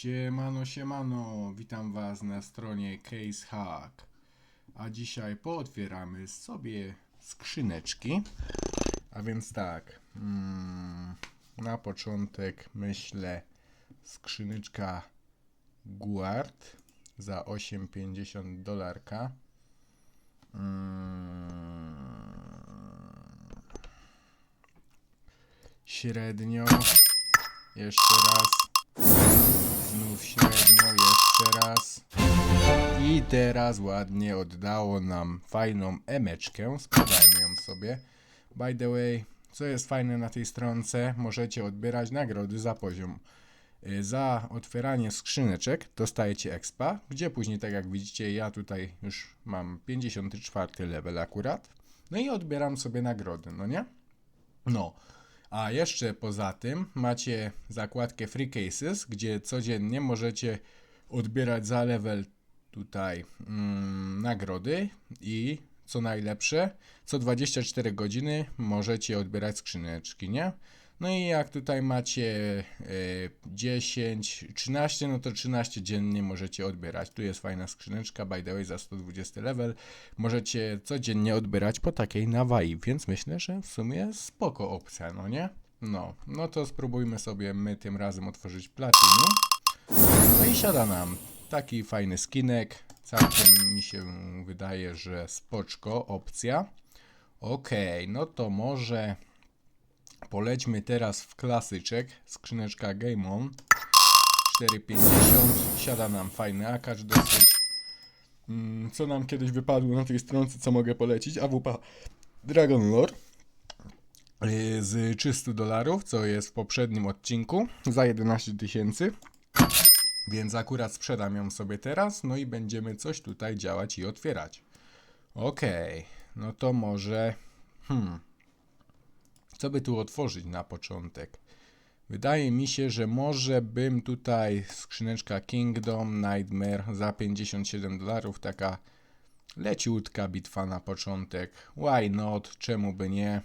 Siemano, siemano, witam was na stronie Case Hack. A dzisiaj pootwieramy sobie skrzyneczki. A więc tak, mm, na początek myślę skrzyneczka Guard za 8,50 dolarka. Mm, średnio, jeszcze raz. Znów średnio, jeszcze raz. I teraz ładnie oddało nam fajną emeczkę. Sprawdajmy ją sobie. By the way, co jest fajne na tej stronce, możecie odbierać nagrody za poziom. Y, Za otwieranie skrzyneczek dostajecie expa, gdzie później, tak jak widzicie, ja tutaj już mam 54 level akurat. No i odbieram sobie nagrody, no nie? No. A jeszcze poza tym macie zakładkę Free Cases, gdzie codziennie możecie odbierać za level tutaj mm, nagrody i co najlepsze, co 24 godziny możecie odbierać skrzyneczki, nie? No i jak tutaj macie e, 10, 13, no to 13 dziennie możecie odbierać. Tu jest fajna skrzyneczka, by the way, za 120 level. Możecie codziennie odbierać po takiej nawai, więc myślę, że w sumie spoko opcja, no nie? No, no to spróbujmy sobie my tym razem otworzyć Platinum. No i siada nam taki fajny skinek. Całkiem mi się wydaje, że spoczko opcja. Okej, no to może polećmy teraz w klasyczek. Skrzyneczka Game On. 4,50. Siada nam fajny akacz dosyć. Mm, Co nam kiedyś wypadło na tej stronce, co mogę polecić? AWP Dragon Lore y, z 300 dolarów, co jest w poprzednim odcinku za 11 tysięcy. Więc akurat sprzedam ją sobie teraz, no i będziemy coś tutaj działać i otwierać. Okej, no to może. Hmm. Co by tu otworzyć na początek? Wydaje mi się, że może bym tutaj skrzyneczka Kingdom Nightmare za 57 dolarów, taka leciutka bitwa na początek. Why not? Czemu by nie?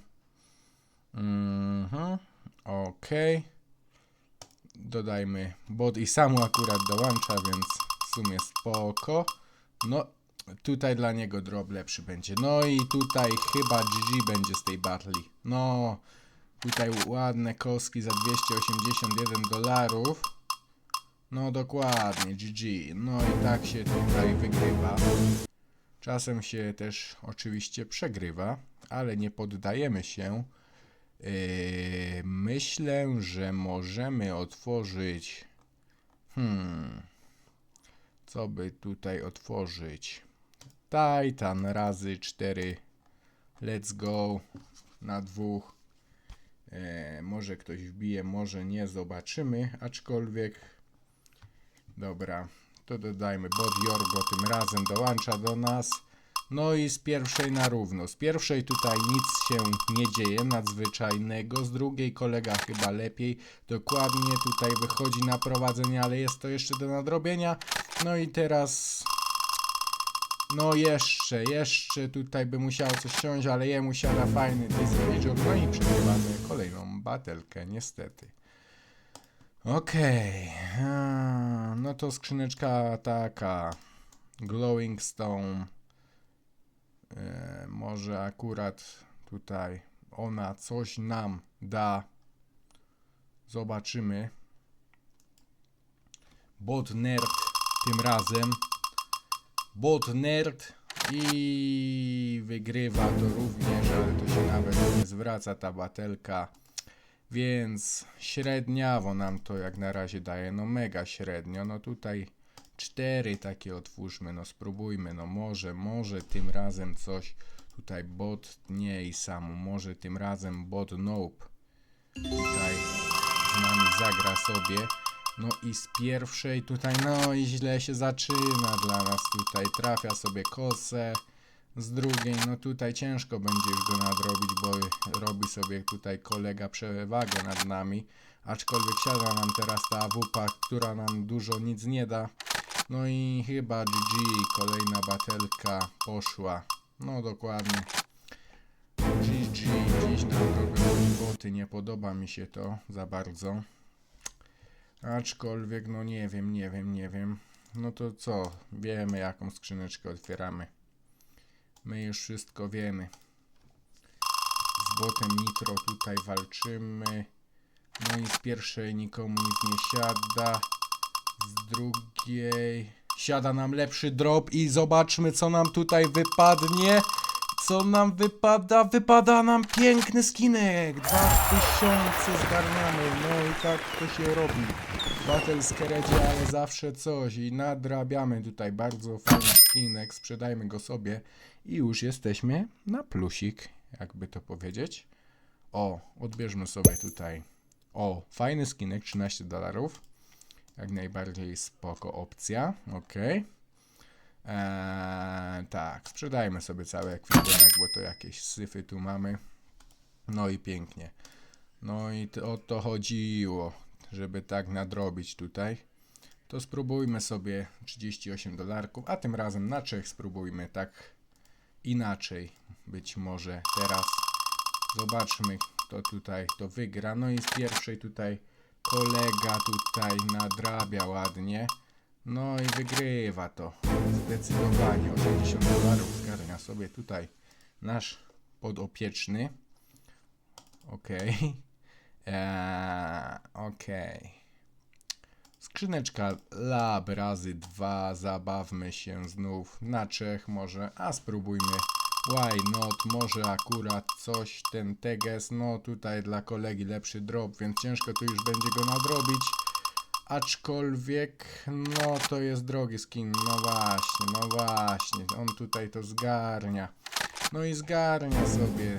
Mhm. Okej. Dodajmy bot i samu akurat dołącza, więc w sumie spoko. No, tutaj dla niego drop lepszy będzie. No i tutaj chyba GG będzie z tej batli. No, tutaj ładne kostki za 281 dolarów. No dokładnie, GG. No i tak się tutaj wygrywa. Czasem się też oczywiście przegrywa, ale nie poddajemy się. Yy, myślę, że możemy otworzyć. Hmm. Co by tutaj otworzyć? Titan razy 4. Let's go. Na dwóch. E, może ktoś wbije, może nie, zobaczymy. Aczkolwiek. Dobra, to dodajmy. Bot Jorgo tym razem dołącza do nas. No i z pierwszej na równo. Z pierwszej tutaj nic się nie dzieje nadzwyczajnego. Z drugiej kolega chyba lepiej. Dokładnie tutaj wychodzi na prowadzenie, ale jest to jeszcze do nadrobienia. No i teraz. No jeszcze, jeszcze tutaj by musiało coś siąść, ale jemu siada fajny disengage. No i przegrywamy kolejną batelkę, niestety. Okej. Okay. No to skrzyneczka taka. Glowing Stone. E, może akurat tutaj ona coś nam da. Zobaczymy. Bot nerd tym razem. Bot nerd i wygrywa to również, ale to się nawet nie zwraca ta batelka. Więc średniawo nam to jak na razie daje, no mega średnio. No tutaj cztery takie otwórzmy, no spróbujmy, no może, może tym razem coś. Tutaj bot nie i samu, może tym razem bot nope. Tutaj z nami zagra sobie. No i z pierwszej tutaj, no i źle się zaczyna dla nas tutaj. Trafia sobie kosę. Z drugiej, no tutaj ciężko będzie już go nadrobić, bo robi sobie tutaj kolega przewagę nad nami. Aczkolwiek siada nam teraz ta AWP, która nam dużo nic nie da. No i chyba GG, kolejna batelka poszła. No dokładnie. GG, gdzieś nam robią boty, nie podoba mi się to za bardzo. Aczkolwiek, no nie wiem, nie wiem, nie wiem. No to co? Wiemy, jaką skrzyneczkę otwieramy. My już wszystko wiemy. Z botem nitro tutaj walczymy. No i z pierwszej nikomu nic nie siada. Z drugiej siada nam lepszy drop i zobaczmy co nam tutaj wypadnie. Co nam wypada? Wypada nam piękny skinek. 2000 zgarniamy. No i tak to się robi. Battle Skeredzie, ale zawsze coś i nadrabiamy tutaj bardzo fajny skinek. Sprzedajmy go sobie i już jesteśmy na plusik, jakby to powiedzieć. O, odbierzmy sobie tutaj. O, fajny skinek, 13 dolarów. Jak najbardziej spoko opcja. Ok. Eee, tak, sprzedajmy sobie cały ekwipunek, bo to jakieś syfy tu mamy. No i pięknie. No i to, o to chodziło, żeby tak nadrobić tutaj. To spróbujmy sobie 38 dolarków, a tym razem na Czech spróbujmy tak inaczej. Być może teraz zobaczmy, kto tutaj to wygra. No i z pierwszej tutaj kolega tutaj nadrabia ładnie. No i wygrywa to. Zdecydowanie 80 dolarów zgarnia sobie tutaj nasz podopieczny. Okej. Eee, Okej. Skrzyneczka lab razy dwa. Zabawmy się znów na Czech może. A spróbujmy. Why not? Może akurat coś ten teges. No tutaj dla kolegi lepszy drop, więc ciężko tu już będzie go nadrobić. Aczkolwiek, no to jest drogi skin, no właśnie, no właśnie, on tutaj to zgarnia. No i zgarnia sobie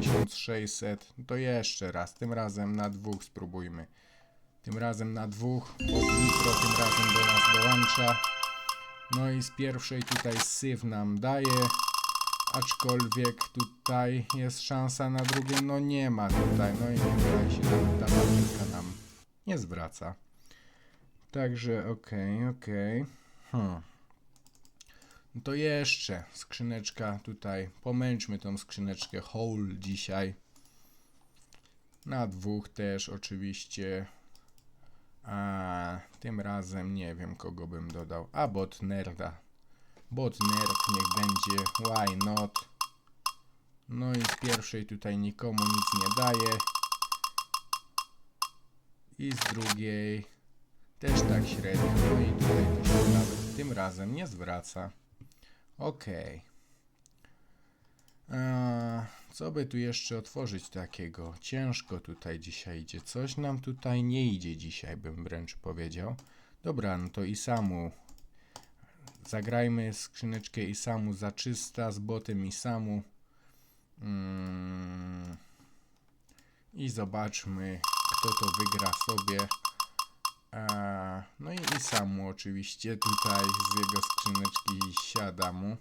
1600, to jeszcze raz, tym razem na dwóch spróbujmy. Tym razem na dwóch, bo tym razem do nas dołącza. No i z pierwszej tutaj syf nam daje, aczkolwiek tutaj jest szansa na drugie, no nie ma tutaj, no i tutaj się ta walka nam nie zwraca. Także okej, okej. Hmm. No to jeszcze skrzyneczka tutaj. Pomęczmy tą skrzyneczkę whole dzisiaj. Na dwóch też oczywiście. A tym razem nie wiem kogo bym dodał. A bot nerda. Bot nerd niech będzie. Why not? No i z pierwszej tutaj nikomu nic nie daje. I z drugiej też tak średnio. No i tutaj to się nawet tym razem nie zwraca. Eee, Co by tu jeszcze otworzyć takiego? Ciężko tutaj dzisiaj idzie. Coś nam tutaj nie idzie dzisiaj, bym wręcz powiedział. Dobra, no to i samu. Zagrajmy skrzyneczkę i samu za 300 z botem i samu. Mm. I zobaczmy, kto to wygra sobie. A, no i, i samu oczywiście tutaj z jego skrzyneczki siada mu.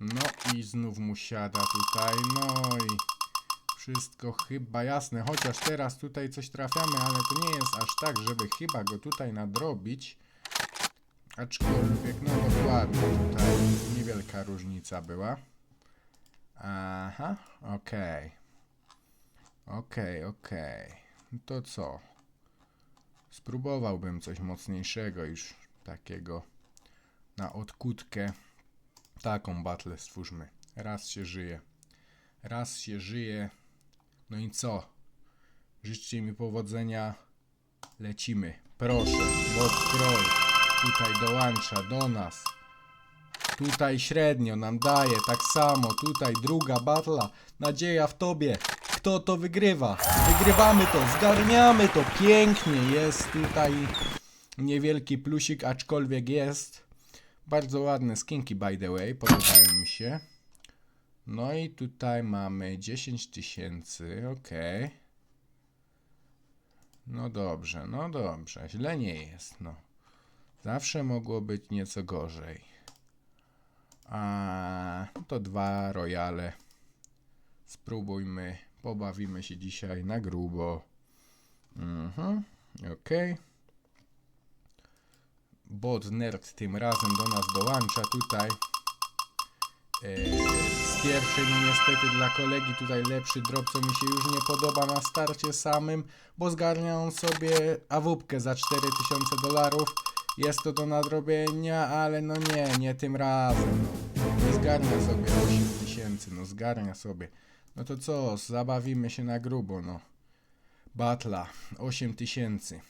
No i znów mu siada tutaj, no i wszystko chyba jasne, chociaż teraz tutaj coś trafiamy, ale to nie jest aż tak, żeby chyba go tutaj nadrobić. Aczkolwiek, no dokładnie, tutaj niewielka różnica była. Aha, okej. Okej, okej. No To co? Spróbowałbym coś mocniejszego już takiego na odkutkę. Taką battle stwórzmy. Raz się żyje. Raz się żyje. No i co? Życzcie mi powodzenia. Lecimy. Proszę, bot troll tutaj dołącza do nas. Tutaj średnio nam daje, tak samo. Tutaj druga batla. Nadzieja w tobie. Kto to wygrywa? Wygrywamy to, zgarniamy to. Pięknie jest tutaj niewielki plusik, aczkolwiek jest. Bardzo ładne skinki, by the way, podobają mi się. No i tutaj mamy 10 tysięcy, okej. No dobrze, no dobrze, źle nie jest, no. Zawsze mogło być nieco gorzej. A to dwa royale. Spróbujmy, pobawimy się dzisiaj na grubo. Mhm, okej. Bot nerd tym razem do nas dołącza tutaj. E, z pierwszej, no niestety dla kolegi tutaj lepszy drop, co mi się już nie podoba na starcie samym, bo zgarnia on sobie awupkę za 4000 dolarów. Jest to do nadrobienia, ale no nie, nie tym razem. No. Nie zgarnia sobie 8000, no zgarnia sobie. No to co, zabawimy się na grubo, no. Batla, 8000.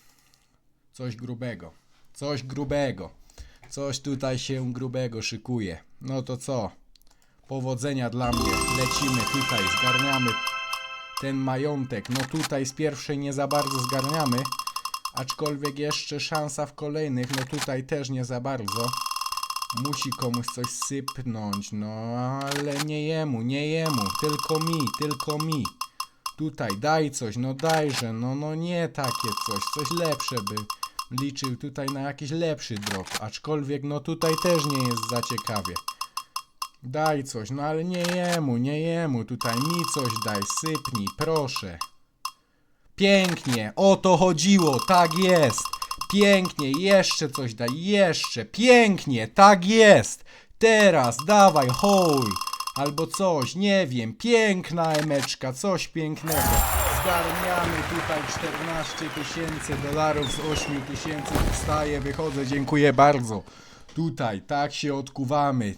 Coś grubego. Coś grubego. Coś tutaj się grubego szykuje. No to co? Powodzenia dla mnie. Lecimy tutaj, zgarniamy ten majątek. No tutaj z pierwszej nie za bardzo zgarniamy. Aczkolwiek jeszcze szansa w kolejnych, no tutaj też nie za bardzo. Musi komuś coś sypnąć, no ale nie jemu, nie jemu, tylko mi, tylko mi. Tutaj daj coś, no dajże, no no nie takie coś, coś lepsze by liczył tutaj na jakiś lepszy drop, aczkolwiek no tutaj też nie jest za ciekawie. Daj coś, no ale nie jemu, nie jemu, tutaj mi coś daj, sypnij, proszę. Pięknie, o to chodziło, tak jest. Pięknie, jeszcze coś daj, jeszcze, pięknie, tak jest. Teraz, dawaj, hoj. Albo coś, nie wiem, piękna emeczka, coś pięknego. Zgarniamy tutaj 14 tysięcy dolarów z 8 tysięcy, wstaję, wychodzę, dziękuję bardzo. Tutaj, tak się odkuwamy.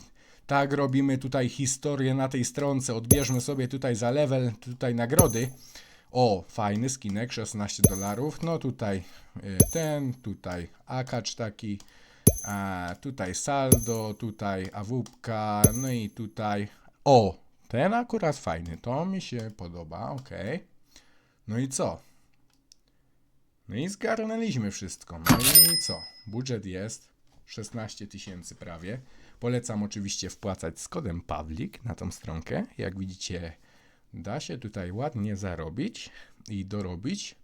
Tak robimy tutaj historię na tej stronce. Odbierzmy sobie tutaj za level, tutaj nagrody. O, fajny skinek, 16 dolarów. No tutaj y, ten, tutaj akacz taki, a tutaj saldo, tutaj awupka, no i tutaj. O, ten akurat fajny, to mi się podoba, ok. No i co? No i zgarnęliśmy wszystko. No i co? Budżet jest 16 tysięcy prawie. Polecam oczywiście wpłacać z kodem Pawlik na tą stronkę. Jak widzicie, da się tutaj ładnie zarobić i dorobić.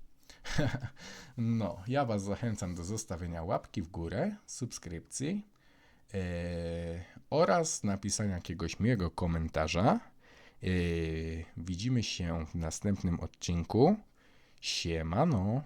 no, ja Was zachęcam do zostawienia łapki w górę, subskrypcji e, oraz napisania jakiegoś miłego komentarza. E, widzimy się w następnym odcinku. Siemano.